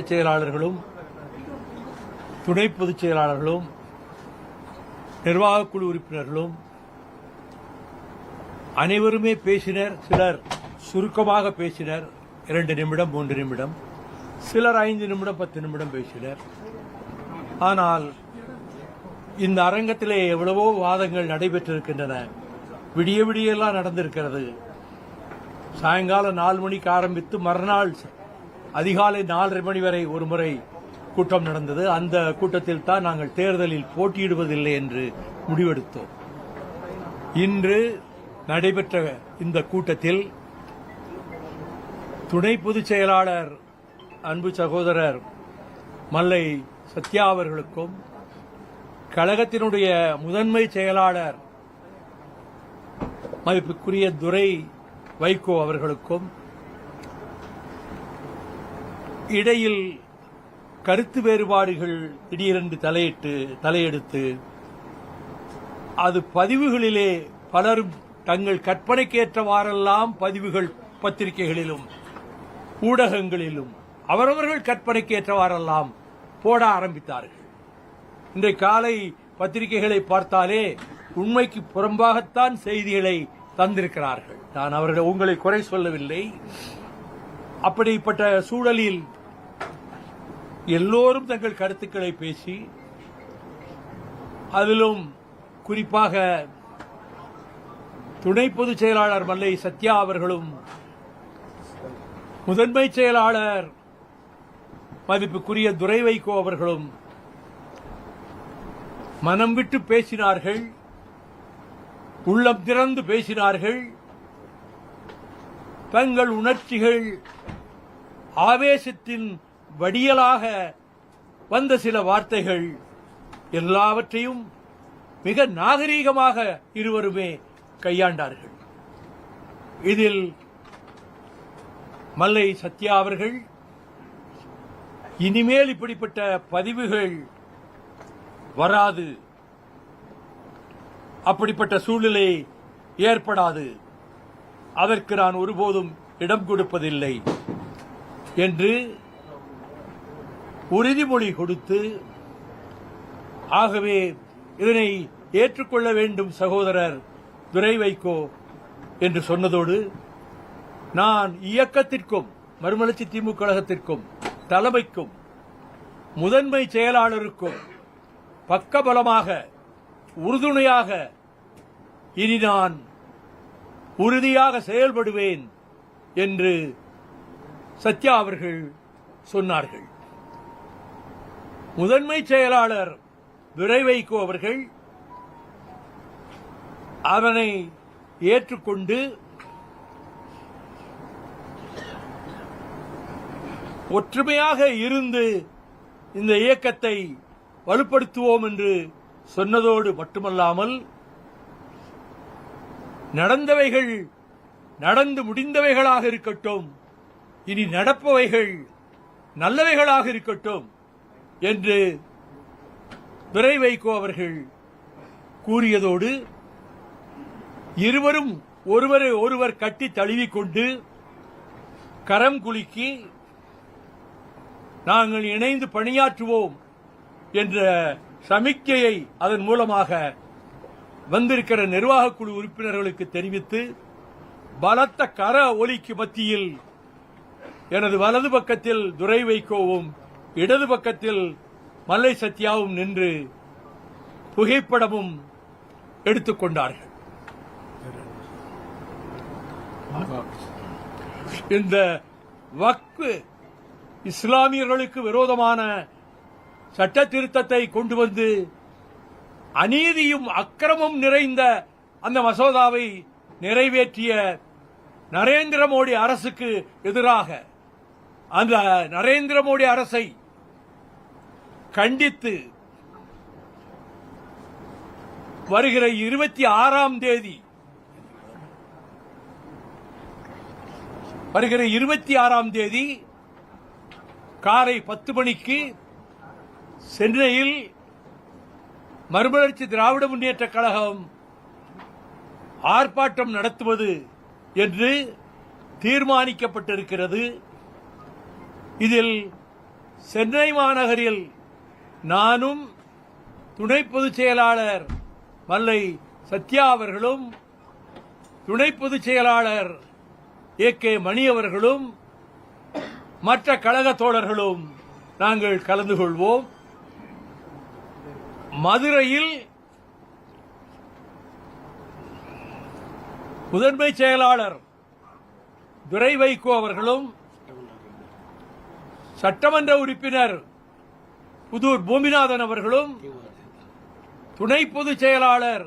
செயலாளர்களும் துணை பொதுச் செயலாளர்களும் நிர்வாகக் குழு உறுப்பினர்களும் அனைவருமே பேசினர் சிலர் சுருக்கமாக பேசினர் இரண்டு நிமிடம் மூன்று நிமிடம் சிலர் ஐந்து நிமிடம் பத்து நிமிடம் பேசினர். ஆனால் இந்த அரங்கத்திலே எவ்வளவோ வாதங்கள் நடைபெற்றிருக்கின்றன. விடிய விடியெல்லாம் நடந்திருக்கிறது. சாயங்காலம் நாலு மணிக்கு ஆரம்பித்து மறுநாள் அதிகாலை நாலரை மணி வரை ஒரு முறை கூட்டம் நடந்தது. அந்த கூட்டத்தில் தான் நாங்கள் தேர்தலில் போட்டியிடுவதில்லை என்று முடிவெடுத்தோம். இன்று நடைபெற்ற இந்த கூட்டத்தில் துணை பொதுச் செயலாளர் அன்பு சகோதரர் மல்லை சத்யா அவர்களுக்கும் கழகத்தினுடைய முதன்மை செயலாளர் மதிப்புக்குரிய துரை வைகோ அவர்களுக்கும் இடையில் கருத்து வேறுபாடுகள் திடீரென்று தலையிட்டு தலையெடுத்து அது பதிவுகளிலே பலரும் தங்கள் கற்பனைக்கேற்றவாறெல்லாம் பதிவுகள் பத்திரிகைகளிலும் ஊடகங்களிலும் அவரவர்கள் கற்பனைக்கேற்றவாறெல்லாம் போட ஆரம்பித்தார்கள். இன்றைய காலை பத்திரிகைகளை பார்த்தாலே உண்மைக்கு புறம்பாகத்தான் செய்திகளை தந்திருக்கிறார்கள். நான் அவர்கள் உங்களை குறை சொல்லவில்லை. அப்படிப்பட்ட சூழலில் எல்லோரும் தங்கள் கருத்துக்களை பேசி அதிலும் குறிப்பாக துணை பொதுச் செயலாளர் மல்லை சத்யா அவர்களும் முதன்மை செயலாளர் மதிப்புக்குரிய துரை வைகோ அவர்களும் மனம் விட்டு பேசினார்கள் உள்ளம் திறந்து பேசினார்கள் தங்கள் உணர்ச்சிகள் ஆவேசத்தின் வடியலாக வந்த சில வார்த்தைகள் எல்லாவற்றையும் மிக நாகரீகமாக இருவருமே கையாண்டார்கள். இதில் மல்லை சத்யா அவர்கள் இனிமேல் இப்படிப்பட்ட பதிவுகள் வராது. அப்படிப்பட்ட சூழ்நிலை ஏற்படாது. அதற்கு நான் ஒருபோதும் இடம் கொடுப்பதில்லை என்று உறுதிமொழி கொடுத்து ஆகவே இதனை ஏற்றுக்கொள்ள வேண்டும் சகோதரர் துரை வைகோ என்று சொன்னதோடு நான் இயக்கத்திற்கும் மறுமலர்ச்சி திமுக கழகத்திற்கும் தலைமைக்கும் முதன்மை செயலாளருக்கும் பக்கபலமாக உறுதுணையாக இனி நான் உறுதியாக செயல்படுவேன் என்று சத்யா அவர்கள் சொன்னார்கள். முதன்மை செயலாளர் துரை அவர்கள் அவனை ஏற்றுக்கொண்டு ஒற்றுமையாக இருந்து இந்த இயக்கத்தை வலுப்படுத்துவோம் என்று சொன்னதோடு மட்டுமல்லாமல் நடந்தவைகள் நடந்து முடிந்தவைகளாக இருக்கட்டும் இனி நடப்பவைகள் நல்லவைகளாக இருக்கட்டும் என்று துரை வைகோ அவர்கள் கூறியதோடு இருவரும் ஒருவரை ஒருவர் கட்டி தழுவிக்கொண்டு கரம் குலுக்கி நாங்கள் இணைந்து பணியாற்றுவோம் என்ற சமிக்கையை அதன் மூலமாக வந்திருக்கிற நிர்வாகக் குழு உறுப்பினர்களுக்கு தெரிவித்து பலத்த கர ஒலிக்கு மத்தியில் எனது வலது பக்கத்தில் துரை வைகோவும் இடது பக்கத்தில் மல்லை சத்யாவும் நின்று புகைப்படமும் எடுத்துக்கொண்டார்கள் இந்த வக்ஃபு இஸ்லாமியர்களுக்கு விரோதமான சட்ட திருத்தத்தை கொண்டு வந்து அநீதியும் அக்கிரமும் நிறைந்த அந்த மசோதாவை நிறைவேற்றிய நரேந்திர மோடி அரசுக்கு எதிராக அந்த நரேந்திர மோடி அரசை கண்டித்து வருகிற இருபத்தி ஆறாம் தேதி வருகிற இருபத்தி ஆறாம் தேதி காலை பத்து மணிக்கு சென்னையில் மறுமலர்ச்சி திராவிட முன்னேற்ற கழகம் ஆர்ப்பாட்டம் நடத்துவது என்று தீர்மானிக்கப்பட்டிருக்கிறது. இதில் சென்னை மாநகரில் நானும் துணை பொதுச் செயலாளர் மல்லை சத்யா அவர்களும் துணை பொதுச் செயலாளர் ஏ கே மணி அவர்களும் மற்ற கழக தோழர்களும் நாங்கள் கலந்து கொள்வோம். மதுரையில் முதன்மை செயலாளர் துரை வைகோ அவர்களும் சட்டமன்ற உறுப்பினர் புதூர் பூமிநாதன் அவர்களும் துணை பொதுச் செயலாளர்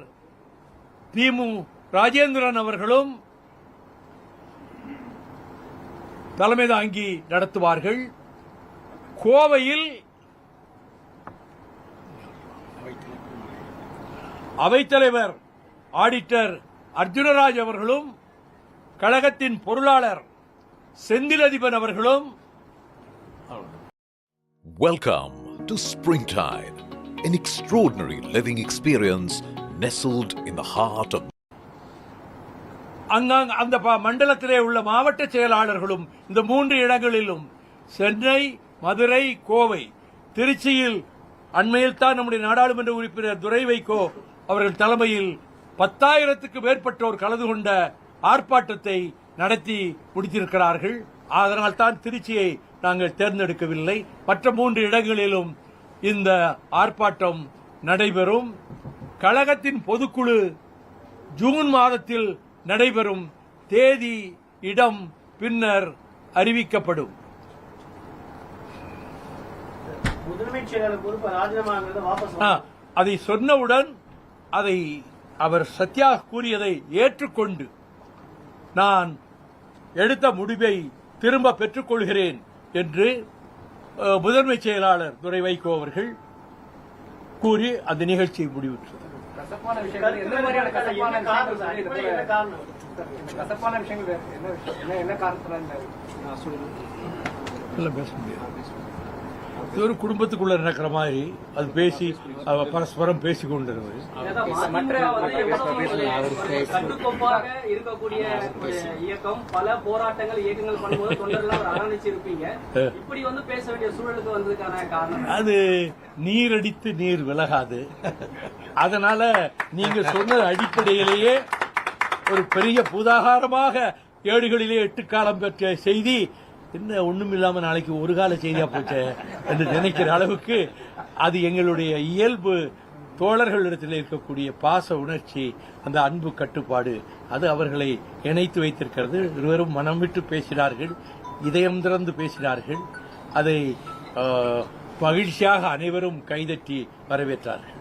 திமு ராஜேந்திரன் அவர்களும் தலைமை தாங்கி நடத்துவார்கள். கோவையில் அவைத்தலைவர் ஆடிட்டர் அர்ஜுனராஜ் அவர்களும் கழகத்தின் பொருளாளர் செந்திலதிபன் அவர்களும். Welcome to Springtide, an extraordinary living experience nestled in the heart of அங்காங் அந்த ப- மண்டலத்திலே உள்ள மாவட்ட செயலாளர்களும் இந்த மூன்று இடங்களிலும் சென்னை மதுரை கோவை திருச்சியில் அண்மையில் தான் நம்முடைய நாடாளுமன்ற உறுப்பினர் துரை வைகோ அவர்கள் தலைமையில் பத்தாயிரத்துக்கு மேற்பட்டோர் கலந்து கொண்ட ஆர்ப்பாட்டத்தை நடத்தி முடித்திருக்கிறார்கள். அதனால் தான் திருச்சியை நாங்கள் தேர்ந்தெடுக்கவில்லை. மற்ற மூன்று இடங்களிலும் இந்த ஆர்ப்பாட்டம் நடைபெறும். கழகத்தின் பொதுக்குழு ஜூன் மாதத்தில் நடைபெறும். தேதி இடம் பின்னர் அறிவிக்கப்படும். அதை சொன்னவுடன் அதை அவர் சத்யா கூறியதை ஏற்றுக்கொண்டு நான் எடுத்த முடிவை திரும்ப பெற்றுக்கொள்கிறேன். என்று முதன்மை செயலாளர் துரை வைகோ அவர்கள் கூறி அந்த நிகழ்ச்சியை முடிவுற்றது. கசப்பான விஷயங்கள் என்ன காரணத்துல பேச முடியாது. இது ஒரு குடும்பத்துக்குள்ள நடக்கிற மாதிரி அது பேசி பரஸ்பரம் கொண்டிருந்தது. இருக்கக்கூடிய இயக்கம் பல போராட்டங்கள் இயக்கங்கள் பண்ணும்போது பேச காரணம் அது நீர் அடித்து நீர் விலகாது. அதனால நீங்க சொன்ன அடிப்படையிலேயே ஒரு பெரிய புதாகாரமாக ஏடுகளிலே எட்டு காலம் பெற்ற செய்தி என்ன ஒண்ணும் இல்லாம நாளைக்கு ஒரு கால செய்தியா போச்சே என்று நினைக்கிற அளவுக்கு அது எங்களுடைய இயல்பு தோழர்களிடத்தில் இருக்கக்கூடிய பாச உணர்ச்சி அந்த அன்பு கட்டுப்பாடு அது அவர்களை இணைத்து வைத்திருக்கிறது. இருவரும் மனம் விட்டு பேசினார்கள் இதயம் திறந்து பேசினார்கள். அதை மகிழ்ச்சியாக அனைவரும் கைதட்டி வரவேற்றார்கள்.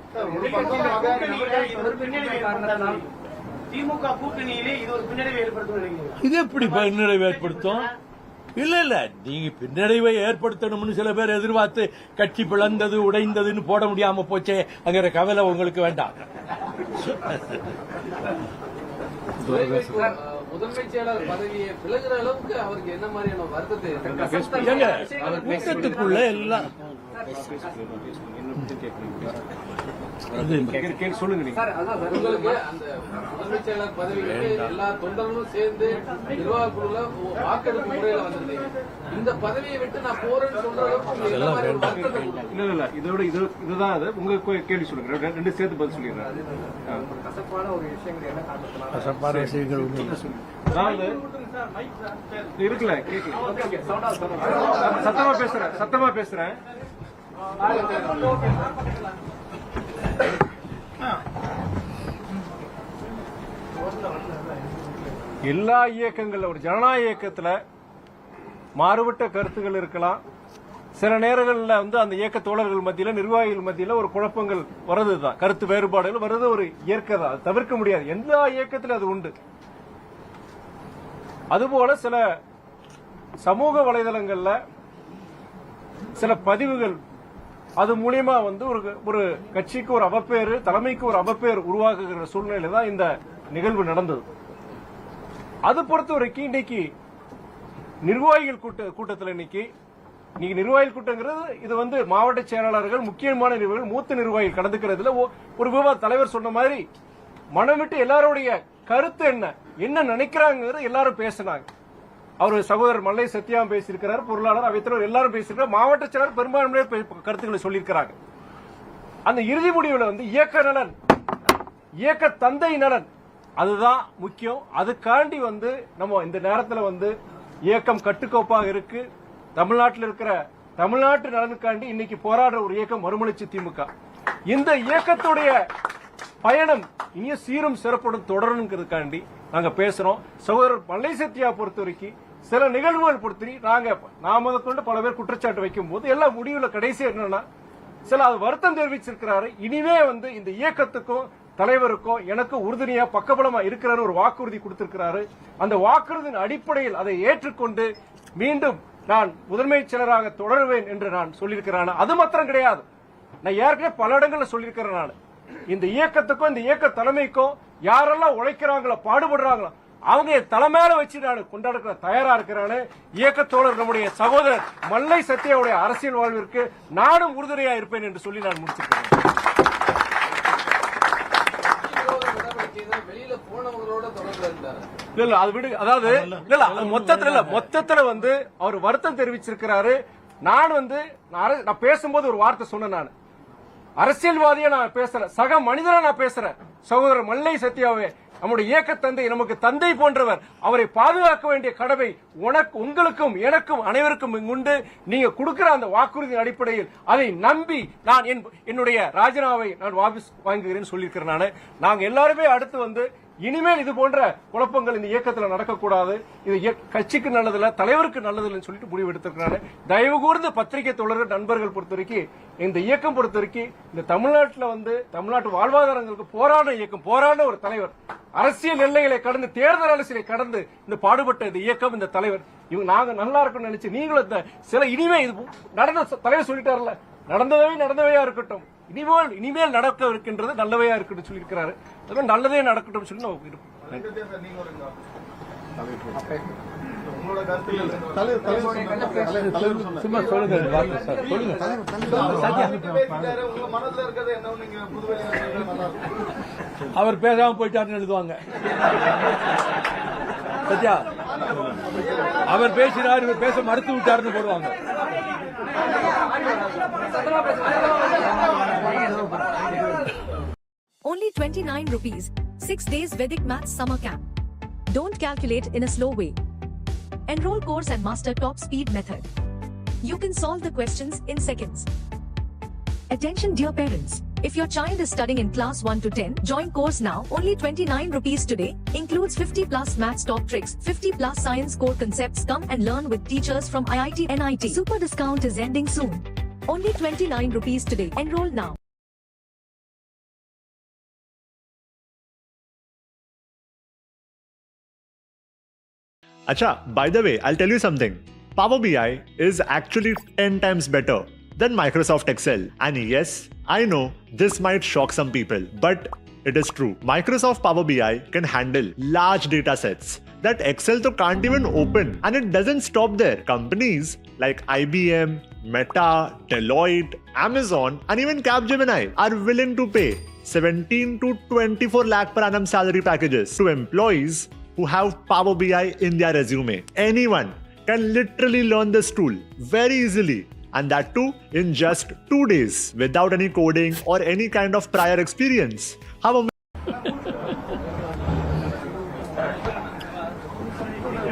இது எப்படி பின்னடைவை ஏற்படுத்தும்? இல்ல இல்ல. நீங்க பின்னடைவை ஏற்படுத்தணும்னு சில பேர் எதிர்பார்த்து கட்சி பிளந்தது உடைந்ததுன்னு போட முடியாம போச்சே அங்கிற கவலை உங்களுக்கு வேண்டாம். சார், முதன்மை செயலாளர் பதவியை விலகுற அளவுக்கு அவருக்கு என்ன மாதிரியான வருத்தத்தை கூட்டத்துக்குள்ள எல்லாம் வாக்கெடுப்பு முறையில வந்திருந்தீங்க இந்த பதவியை விட்டு நான் போறேன்னு சொல்ற அளவுக்கு உங்களுக்கு? இல்ல இல்ல இதோட இது இதுதான் அது உங்க கே- கேள்வி சொல்லுங்க ரெண்டு- சேர்த்து பதில் சொல்லிடுறேன். கசப்பான ஒரு விஷயங்கள் என்ன காரணத்தினால கசப்பான விஷயங்கள் ஒண்ணும் இல்லை. அதாவது இருக்குல்ல கேட்கல சத்தமா பேசுறேன் சத்தமா பேசுறேன் எல்லா இயக்கங்கள்ல ஒரு ஜனநாயக இயக்கத்துல மாறுபட்ட கருத்துகள் இருக்கலாம். சில நேரங்களில் வந்து அந்த இயக்க தோழர்கள் மத்தியில நிர்வாகிகள் மத்தியில ஒரு குழப்பங்கள் வர்றதுதான். கருத்து வேறுபாடுகள் வர்றது ஒரு இயற்கை தான் அது தவிர்க்க முடியாது. எல்லா இயக்கத்திலும் அது உண்டு. அதுபோல சில சமூக வலைதளங்கள்ல சில பதிவுகள் அது மூலியமா வந்து ஒரு ஒரு கட்சிக்கு ஒரு அவப்பேறு தலைமைக்கு ஒரு அவப்பேர் உருவாக்குகிற சூழ்நிலை தான் இந்த நிகழ்வு நடந்தது. அது பொறுத்த வரைக்கும் இன்னைக்கு நிர்வாகிகள் கூட்ட கூட்டத்தில் இன்னைக்கு இன்னைக்கு நிர்வாகிகள் கூட்டங்கிறது இது வந்து மாவட்ட செயலாளர்கள் முக்கியமான நிர்வாகிகள் மூத்த நிர்வாகிகள் கலந்துக்கிறதுல ஒரு விவாத தலைவர் சொன்ன மாதிரி மனம் விட்டு எல்லாருடைய கருத்து என்ன என்ன நினைக்கிறாங்கிறது எல்லாரும் பேசினாங்க. அவர் சகோதரர் மல்லை சத்யாம் பேசியிருக்கிறார் பொருளாளர் அவைத்தலைவர் எல்லாரும் பேசியிருக்கிறார் மாவட்ட செயலர் பெரும்பான்மையினர் பே- கருத்துக்களை சொல்லியிருக்கிறாங்க. அந்த இறுதி முடிவுல வந்து இயக்க நலன் இயக்க தந்தை நலன் அதுதான் முக்கியம். அதுக்காண்டி வந்து நம்ம இந்த நேரத்தில் வந்து இயக்கம் கட்டுக்கோப்பாக இருக்கு. தமிழ்நாட்டில் இருக்கிற தமிழ்நாட்டு நலனுக்காண்டி இன்னைக்கு போராடுற ஒரு இயக்கம் மறுமலர்ச்சி திமுக. இந்த இயக்கத்துடைய பயணம் இனியும் சீரும் சிறப்புடன் தொடரணுங்கிறதுக்காண்டி நாங்க பேசுறோம். சகோதரர் மல்லை சத்யா பொறுத்த வரைக்கும் சில நிகழ்வுகள் பொறுத்தவரை நாங்க நாம கொண்டு பல பேர் குற்றச்சாட்டு வைக்கும் போது எல்லா முடிவுல கடைசி என்னன்னா சில அது வருத்தம் தெரிவிச்சிருக்கிறாரு. இனிமே வந்து இந்த இயக்கத்துக்கும் தலைவருக்கும் எனக்கு உறுதுணையா பக்கபலமா இருக்கிறாரு ஒரு வாக்குறுதி கொடுத்திருக்கிறாரு. அந்த வாக்குறுதியின் அடிப்படையில் அதை ஏற்றுக்கொண்டு மீண்டும் நான் முதன்மை செயலராக தொடருவேன் என்று நான் சொல்லியிருக்கிறேன்? அது மாத்திரம் கிடையாது. நான் ஏற்கனவே பல இடங்களில் சொல்லியிருக்கிறேன் நான். இந்த இயக்கத்துக்கும் இந்த இயக்க தலைமைக்கும் யாரெல்லாம் உழைக்கிறாங்களோ பாடுபடுறாங்களோ அவங்க என் தலைமையில வச்சு நான் கொண்டாடுற தயாரா இருக்கிறான்னு இயக்கத்தோழர் நம்முடைய சகோதரர் மல்லை சத்தியாவுடைய அரசியல் வாழ்விற்கு நானும் உறுதுணையா இருப்பேன் என்று சொல்லி நான் முடிச்சிருக்கிறேன். இல்ல இல்ல அது விடு அதாவது இல்ல. மொத்தத்துல இல்ல மொத்தத்துல வந்து அவர் வருத்தம் தெரிவிச்சிருக்கிறாரு. நான் வந்து நான் பேசும்போது ஒரு வார்த்தை சொன்னேன் நான். அரசியல்வாதியா நான் பேசுறேன் சக மனிதனா நான் பேசுறேன். சகோதரர் மல்லை சத்யாவே நம்முடைய இயக்க தந்தை நமக்கு தந்தை போன்றவர் அவரை பாதுகாக்க வேண்டிய கடமை உனக்கு உங்களுக்கும் எனக்கும் அனைவருக்கும் உண்டு. நீங்க கொடுக்கிற அந்த வாக்குறுதியின் அடிப்படையில் அதை நம்பி நான் என் என்னுடைய ராஜினாவை நான் வாபஸ் வாங்குகிறேன்னு சொல்லியிருக்கிறேன் நானு. நாங்க எல்லாருமே அடுத்து வந்து இனிமேல் இது போன்ற குழப்பங்கள் இந்த இயக்கத்தில் நடக்கக்கூடாது. இது கட்சிக்கு நல்லதில்ல தலைவருக்கு நல்லதில்லைன்னு சொல்லிட்டு முடிவு எடுத்திருக்கிறாரு. தயவு கூர்ந்த பத்திரிகை தொடர்கள் நண்பர்கள் பொறுத்த வரைக்கும் இந்த இயக்கம் பொறுத்த வரைக்கும் இந்த தமிழ்நாட்டில் வந்து தமிழ்நாட்டு வாழ்வாதாரங்களுக்கு போராட இயக்கம் போராட ஒரு தலைவர். அரசியல் எல்லைகளை கடந்து தேர்தல் அரசியலை கடந்து இந்த பாடுபட்ட இந்த இயக்கம் இந்த தலைவர். இவங்க நாங்க நல்லா இருக்கணும்னு நினைச்சு நீங்களும் இந்த சில இனிமே இது நடந்த தலைவர் சொல்லிட்டார்ல நடந்ததவே நடந்தவையா இருக்கட்டும். இனிமேல் இனிமேல் நடக்க இருக்கின்றது நல்லவையா இருக்கட்டும் சொல்லியிருக்கிறாரு. அதுமாதிரி நல்லதே நடக்கட்டும் சொல்லி நம்ம இருப்போம் சும்மா சொல்லுங்க சார். சொல்லுங்க. அவர் பேசாம போயிட்டாருன்னு எழுதுவாங்க. சத்யா அவர் பேசினார் இவர் பேச மறுத்து விட்டாருன்னு போடுவாங்க. 29 rupees. 6 days Vedic Maths Summer Camp. Don't calculate in a slow way. Enroll course and master top speed method. You can solve the questions in seconds. Attention dear parents. If your child is studying in class 1 to 10, join course now. Only 29 rupees today. Includes 50 plus maths top tricks, 50 plus science core concepts. Come and learn with teachers from IIT NIT. Super discount is ending soon. Only 29 rupees today. Enroll now. Acha, by the way, I'll tell you something. Power BI is actually 10 times better than Microsoft Excel. And yes, I know this might shock some people, but it is true. Microsoft Power BI can handle large data sets that Excel to can't even open. And it doesn't stop there. Companies like IBM, Meta, Deloitte, Amazon, and even Capgemini are willing to pay 17 to 24 lakh per annum salary packages to employees who have Power BI in their resume. Anyone can literally learn this tool very easily. And that too in just two days without any coding or any kind of prior experience. How amazing!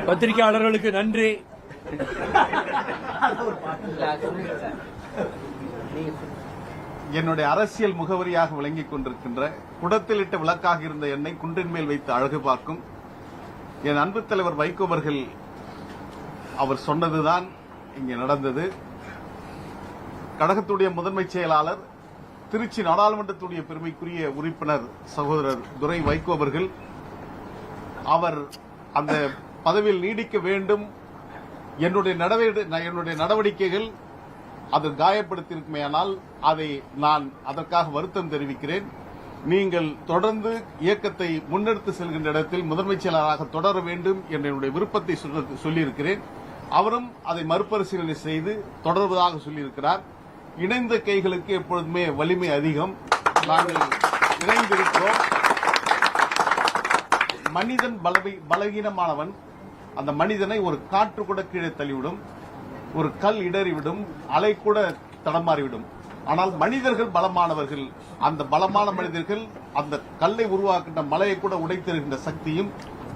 பத்திரிகையாளர்களுக்கு நன்றி என்னுடைய அரசியல் முகவரியாக விளங்கிக் கொண்டிருக்கின்ற குடத்திலிட்ட விளக்காக இருந்த என்னை குன்றின் மேல் வைத்து அழகு பார்க்கும் என் அன்பு தலைவர் வைகோ அவர்கள் அவர் சொன்னதுதான் இங்கே நடந்தது. கழகத்துடைய முதன்மை செயலாளர் திருச்சி நாடாளுமன்றத்துடைய பெருமைக்குரிய உறுப்பினர் சகோதரர் துரை வைகோ அவர்கள் அவர் அந்த பதவியில் நீடிக்க வேண்டும். என்னுடைய என்னுடைய நடவடிக்கைகள் அது காயப்படுத்தியிருக்குமேயானால் அதை நான் அதற்காக வருத்தம் தெரிவிக்கிறேன். நீங்கள் தொடர்ந்து இயக்கத்தை முன்னெடுத்து செல்கின்ற இடத்தில் முதன்மைச் செயலராக தொடர வேண்டும் என்ற என்னுடைய விருப்பத்தை சொல்லியிருக்கிறேன். அவரும் அதை மறுபரிசீலனை செய்து தொடர்வதாக சொல்லியிருக்கிறார். இணைந்த கைகளுக்கு எப்பொழுதுமே வலிமை அதிகம். நாங்கள் இணைந்திருக்கிறோம். மனிதன் பலவி- பலவீனமானவன். அந்த மனிதனை ஒரு காற்று கூட கீழே தள்ளிவிடும். ஒரு கல் இடறிவிடும். அலை கூட தடமாறிவிடும். ஆனால் மனிதர்கள் பலமானவர்கள். அந்த பலமான மனிதர்கள் அந்த கல்லை உருவாக்கின்ற மலையை கூட உடைத்திருக்கின்ற சக்தியும்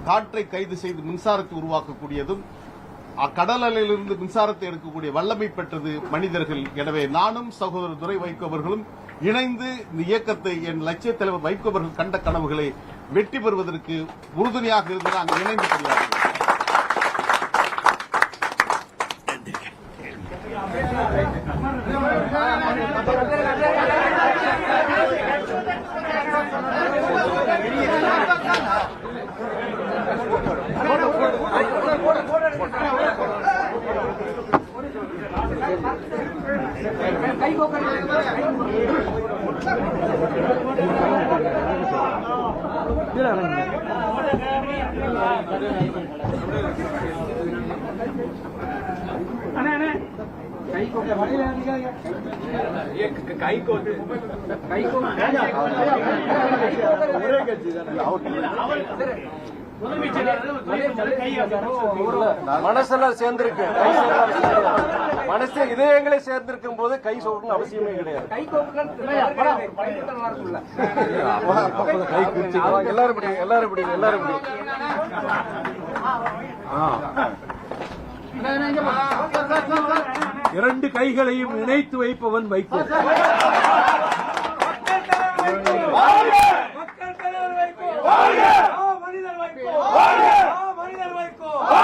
காற்றை கைது செய்து மின்சாரத்தை உருவாக்கக்கூடியதும் கடல் அலையிலிருந்து மின்சாரத்தை எடுக்கக்கூடிய வல்லமை பெற்றது மனிதர்கள். எனவே நானும் சகோதரர் துரை வைகோ இணைந்து இந்த இயக்கத்தை என் லட்சிய தலைவர் வைகோ கண்ட கனவுகளை வெற்றி பெறுவதற்கு உறுதுணையாக இருந்து நாங்கள் இணைந்து கொள்கிறார்கள் மனசெல்லாம் சேர்ந்திருக்கு கை சேர்ந்தாலும் மனசு இதயங்களே சேர்ந்திருக்கும் போது கை சோறுன்னு அவசியமே கிடையாது. எல்லாரும் பிடிங்க எல்லாரும் பிடிங்க எல்லாரும் பிடிங்க இரண்டு கைகளையும் இணைத்து வைப்பவன் வைகோ. மக்கள் தலைவர் வைகோ. மனிதர் வைக்கும்